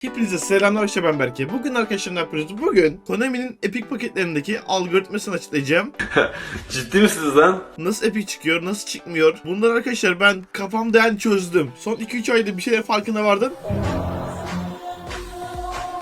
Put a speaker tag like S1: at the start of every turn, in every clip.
S1: Hepinize selamlar işte ben Berke. Bugün arkadaşlar ne yapıyoruz? Bugün Konami'nin Epic paketlerindeki algoritmasını açıklayacağım.
S2: Ciddi misiniz lan?
S1: Nasıl Epic çıkıyor, nasıl çıkmıyor? Bunları arkadaşlar ben kafamda yani çözdüm. Son 2-3 ayda bir şeyler farkına vardım.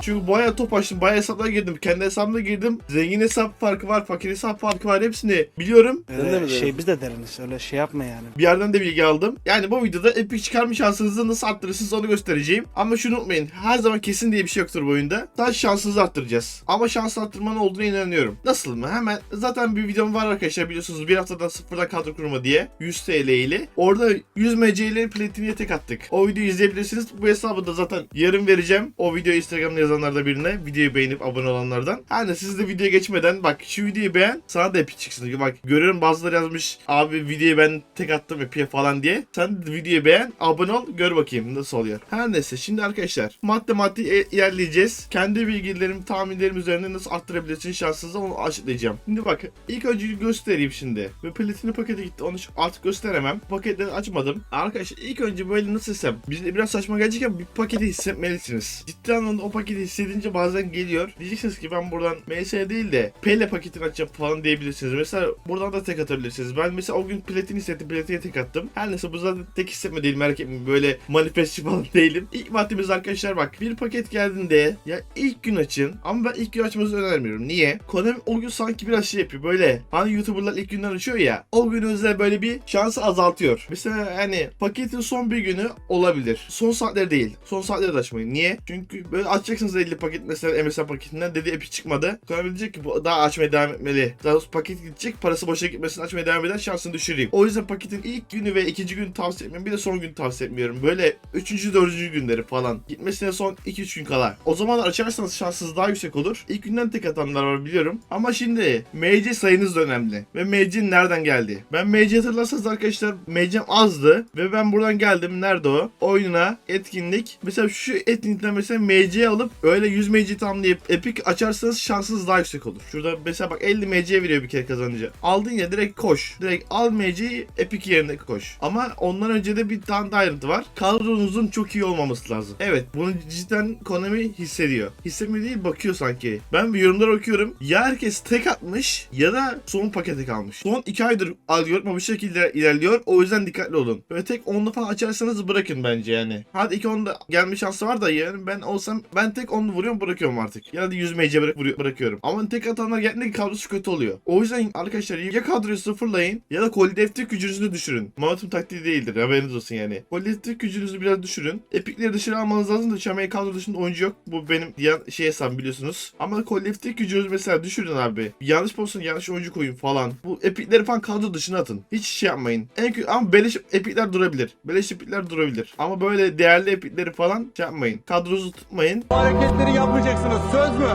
S1: Çünkü bayağı top açtım, bayağı hesaplara girdim. Kendi hesabıma girdim. Zengin hesap farkı var, fakir hesap farkı var. Hepsini biliyorum.
S2: Sen de mi
S3: Öyle şey biz de deriniz öyle şey yapma yani.
S1: Bir yerden de bilgi aldım. Yani bu videoda Epic çıkarma şansınızı nasıl arttırırsınız onu göstereceğim. Ama şunu unutmayın. Her zaman kesin diye bir şey yoktur bu oyunda. Sadece şansınızı arttıracağız. Ama şans arttırmanın olduğuna inanıyorum. Nasıl mı? Hemen zaten bir videom var arkadaşlar biliyorsunuz. Bir haftadan sıfırdan kadro kurma diye. 100 TL ile. Orada 100 MC ile platiniye tek attık. O videoyu izleyebilirsiniz. Bu hesabı da zaten yarın vereceğim. O videoyu Instagram'da yazanlardan birine. Videoyu beğenip abone olanlardan. Hani siz de videoya geçmeden bak şu videoyu beğen. Sana da Epic çıksın. Bak görüyorum bazıları yazmış. Abi videoyu ben tek attım Epic'e falan diye. Sen de videoyu beğen. Abone ol. Gör bakayım nasıl oluyor. Her neyse şimdi arkadaşlar. Madde madde e- ilerleyeceğiz. Kendi bilgilerim, tahminlerim üzerine nasıl arttırabilirsin şansınızı onu açıklayacağım. Şimdi bak ilk önce göstereyim şimdi. Ve platini pakete gitti. Onu artık gösteremem. Paketleri açmadım. Arkadaşlar ilk önce böyle nasıl hissem. Biraz saçma gelecek ama bir paketi hissetmelisiniz. Ciddi anlamda o paketi hissedince bazen geliyor. Diyeceksiniz ki ben buradan MS değil de Pele paketini açacağım falan diyebilirsiniz. Mesela buradan da tek atabilirsiniz. Ben mesela o gün platini hissettim. Platine tek attım. Her neyse bu zaten tek hissetme değil merak etmeyin. Böyle manifestçi falan değilim. İlk maddemiz arkadaşlar bak. Bir paket geldiğinde ya ilk gün açın. Ama ben ilk gün açmanızı önermiyorum. Niye? Konami o gün sanki biraz şey yapıyor. Böyle hani YouTuber'lar ilk günden açıyor ya. O gün özel böyle bir şansı azaltıyor. Mesela hani paketin son bir günü olabilir. Son saatleri değil. Son saatleri de açmayın. Niye? Çünkü böyle açacaksınız 50 paket mesela MSN paketinden dedi Epic çıkmadı. Konami diyecek ki bu daha açmaya devam etmeli. Daha doğrusu paket gidecek parası boşa gitmesin açmaya devam eder şansını düşüreyim. O yüzden paketin ilk günü ve ikinci günü tavsiye etmiyorum. Bir de son gün tavsiye etmiyorum. Böyle üçüncü, dördüncü günleri falan. Gitmesine son 2-3 gün kala. O zaman açarsanız şansınız daha yüksek olur. İlk günden tek atanlar var biliyorum. Ama şimdi MC sayınız da önemli. Ve MC nereden geldi? Ben MC hatırlarsanız arkadaşlar MC'm azdı. Ve ben buradan geldim. Nerede o? Oyununa, etkinlik. Mesela şu etkinlikten mesela MC alıp öyle 100 MC tamamlayıp Epic açarsanız şansınız daha yüksek olur. Şurada mesela bak 50 MC veriyor bir kere kazanınca. Aldın ya direkt koş. Direkt al MC'yi Epic yerine koş. Ama ondan önce de bir tane daha ayrıntı var. Kadronuzun çok iyi olmaması lazım. Evet bunu cidden Konami hissediyor. Hissetmiyor değil bakıyor sanki. Ben bir yorumlar okuyorum. Ya herkes tek atmış ya da son pakete kalmış. Son 2 aydır algoritma bu şekilde ilerliyor. O yüzden dikkatli olun. Böyle tek onlu falan açarsanız bırakın bence yani. Hadi iki onda gelme şansı var da yani ben olsam ben tek onlu vuruyorum bırakıyorum artık. Ya da 100 MC bırak, bırakıyorum. Ama tek atanlar geldiğinde kadrosu kötü oluyor. O yüzden arkadaşlar ya kadroyu sıfırlayın ya da kolektif gücünüzü düşürün. Mount'un taktiği değildir haberiniz olsun yani. Kolektif gücünüzü biraz düşürün. Epikleri dışarı almanız lazım da Şamay kadro dışında oyuncu yok. Bu benim yan şey hesabım biliyorsunuz. Ama kolektif gücünüzü mesela düşürün abi. Yanlış pozisyon yanlış oyuncu koyun falan. Bu epikleri falan kadro dışına atın. Hiç şey yapmayın. En kötü ama beleş epikler durabilir. Beleş epikler durabilir. Ama böyle değerli epikleri falan şey yapmayın. Kadronuzu tutmayın.
S4: Hareketleri yapmayacaksınız. Söz mü?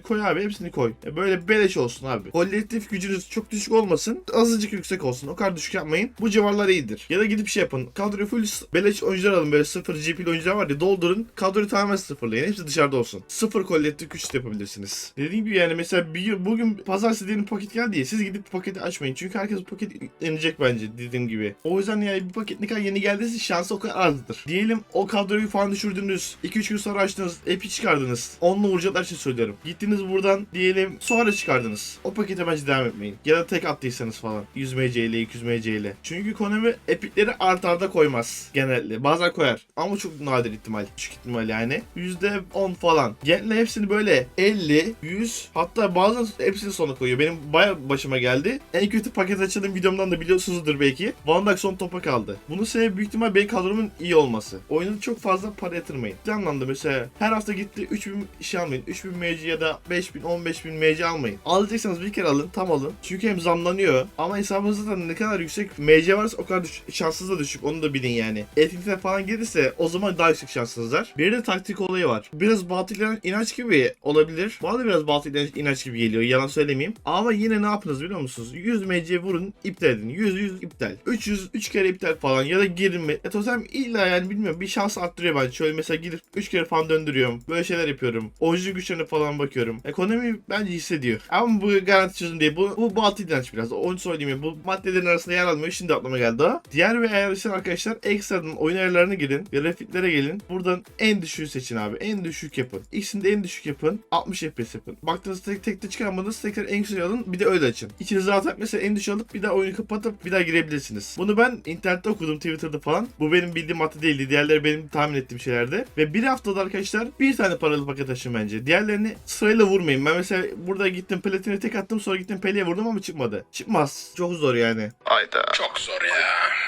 S1: Şöyle koy abi hepsini koy. Ya böyle beleş olsun abi. Kolektif gücünüz çok düşük olmasın. Azıcık yüksek olsun. O kadar düşük yapmayın. Bu civarlar iyidir. Ya da gidip şey yapın. Kadroyu full beleş oyuncular alın. Böyle sıfır GP'li oyuncular var ya doldurun. Kadroyu tamamen sıfırlayın. Hepsi dışarıda olsun. Sıfır kolektif güç de yapabilirsiniz. Dediğim gibi yani mesela bir, bugün pazartesi diyelim paket geldi ya. Siz gidip paketi açmayın. Çünkü herkes paket yüklenecek bence dediğim gibi. O yüzden yani bir paket ne kadar yeni geldiyse şansı o kadar azdır. Diyelim o kadroyu falan düşürdünüz. 2-3 gün sonra açtınız. Epi çıkardınız. Onunla vuracaklar için söylüyorum. Gittiniz buradan diyelim sonra çıkardınız. O pakete bence devam etmeyin. Ya da tek attıysanız falan. 100 MC ile 200 MC ile. Çünkü Konami epikleri art arda koymaz genelde. Bazen koyar. Ama çok nadir ihtimal. Küçük ihtimal yani. %10 falan. Genelde hepsini böyle 50, 100 hatta bazen hepsini sona koyuyor. Benim baya başıma geldi. En kötü paket açılım videomdan da biliyorsunuzdur belki. Van Dijk son topa kaldı. Bunun sebebi büyük ihtimal benim kadromun iyi olması. Oyuna çok fazla para yatırmayın. Bir anlamda mesela her hafta gitti 3000 şey almayın. 3000 MC ya da 5000 15000 MC almayın. Alacaksanız bir kere alın tam alın. Çünkü hem zamlanıyor ama hesabınızda da ne kadar yüksek MC varsa o kadar düş- şansınız da düşük. Onu da bilin yani. Etkinlikler falan gelirse o zaman daha yüksek şansınız var. Bir de taktik olayı var. Biraz batıl inanç gibi olabilir. Bana da biraz batıl inanç, gibi geliyor. Yalan söylemeyeyim. Ama yine ne yapınız biliyor musunuz? 100 MC vurun iptal edin. 100 100 iptal. 300 3 kere iptal falan ya da girin. E totem illa yani bilmiyorum bir şans arttırıyor bence. Şöyle mesela gidip 3 kere falan döndürüyorum. Böyle şeyler yapıyorum. Oyuncu güçlerine falan bakıyorum. Bakıyorum. Ekonomi bence hissediyor. Ama bu garanti çözüm değil. Bu, bu batıl inanç biraz. Onu söyleyeyim ya. Bu maddelerin arasında yer almıyor. Şimdi aklıma geldi ha. Diğer ve eğer isteyen arkadaşlar ekstradan oyun ayarlarına gelin. Grafiklere gelin. Buradan en düşüğü seçin abi. En düşük yapın. İkisini de en düşük yapın. 60 FPS yapın. Baktığınız tek tek de çıkarmadınız. Tekrar en yüksek alın. Bir de öyle açın. İçiniz rahat etmese en düşük alıp bir daha oyunu kapatıp bir daha girebilirsiniz. Bunu ben internette okudum Twitter'da falan. Bu benim bildiğim madde değildi. Diğerleri benim tahmin ettiğim şeylerdi. Ve bir haftada arkadaşlar bir tane paralı paket açın bence. Diğerlerini sırayla vurmayın. Ben mesela burada gittim platine tek attım sonra gittim pele'ye vurdum ama çıkmadı. Çıkmaz. Çok zor yani.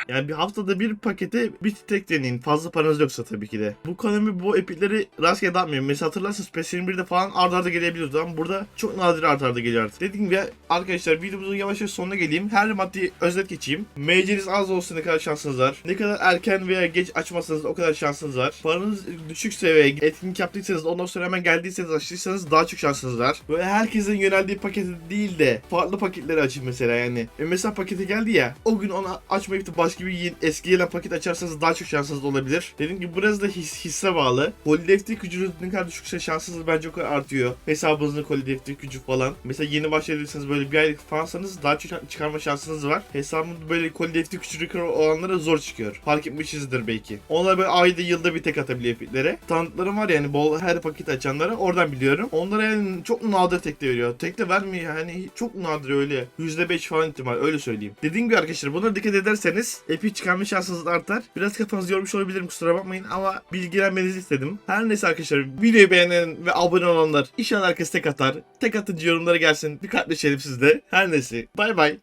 S1: Yani bir haftada bir pakete bir tek deneyin. Fazla paranız yoksa tabii ki de. Bu Konami bu epikleri rastgele dağıtmıyor. Mesela hatırlarsanız PES 21'de falan arda arda gelebiliyordu ama burada çok nadir arda arda geliyor artık. Dediğim gibi arkadaşlar videomuzun yavaş yavaş sonuna geleyim. Her maddeyi özet geçeyim. MC'niz az olsun ne kadar şansınız var. Ne kadar erken veya geç açmazsanız o kadar şansınız var. Paranız düşükse ve etkinlik yaptıysanız ondan sonra hemen geldiyseniz açtıysanız daha çok şansınız var. Böyle herkesin yöneldiği paketi değil de farklı paketleri açın mesela yani. E mesela paketi geldi ya o gün onu açmayıp da başka bir eski gelen paket açarsanız daha çok şansınız olabilir. Dediğim gibi biraz da his, hisse bağlı. Kolideftik gücünüz ne kadar düşükse şansınız bence o kadar artıyor. Hesabınızın kolideftik gücü falan. Mesela yeni başladıysanız böyle bir aylık falansanız daha çok çıkarma şansınız var. Hesabın böyle kolideftik gücü olanlara zor çıkıyor. Fark etmişizdir belki. Onlar böyle ayda yılda bir tek atabiliyor epiklere. Tanıdıklarım var yani bol her paket açanlara oradan biliyorum. Onlara yani çok nadir tekte veriyor. Tekte vermiyor yani çok nadir öyle. %5 falan ihtimal öyle söyleyeyim. Dediğim gibi arkadaşlar bunlara dikkat ederseniz epi çıkarma şansınız artar. Biraz kafanızı yormuş olabilirim kusura bakmayın ama bilgilenmenizi istedim. Her neyse arkadaşlar videoyu beğenen ve abone olanlar inşallah herkes tek atar. Tek atınca yorumlara gelsin. Bir kardeşlerim sizde. Her neyse bay bay.